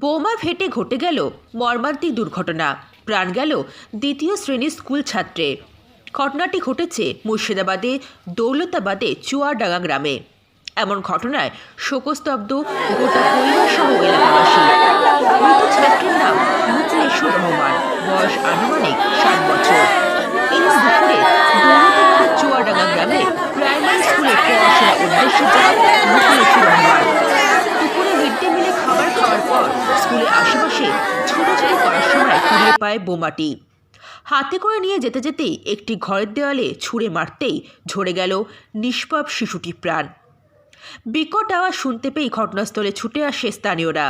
বোমা ফেটে ঘটে গেল মর্মান্তিক দুর্ঘটনা। প্রাণ গেল দ্বিতীয় শ্রেণির স্কুল ছাত্রে। ঘটনাটি ঘটেছে মুর্শিদাবাদে, দৌলতাবাদে, চুয়াডাঙ্গা গ্রামে। এমন ঘটনায় শোকস্তব্ধ গোটা পরিবার সহ এলাকাবাসী। মৃত ছাত্রের নাম মুকলেশুর রহমান। বয়স আনুমানিক সাত ছোটাছুটি করার সময় পায় বোমাটি। হাতে করে নিয়ে যেতে যেতেই একটি ঘরের দেওয়ালে ছুঁড়ে মারতেই ঝরে গেল নিষ্পাপ শিশুটি প্রাণ। বিকট আওয়াজ শুনতে পেয়ে ঘটনাস্থলে ছুটে আসে স্থানীয়রা।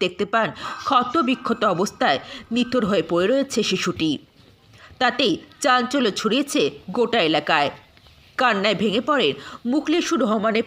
দেখতে পান ক্ষত বিক্ষত অবস্থায় নিথর হয়ে পড়ে রয়েছে শিশুটি। তাতেই চাঞ্চল্য ছড়িয়েছে গোটা এলাকায়। কান্নায় ভেঙে পড়েন মুকলেশুর রহমানের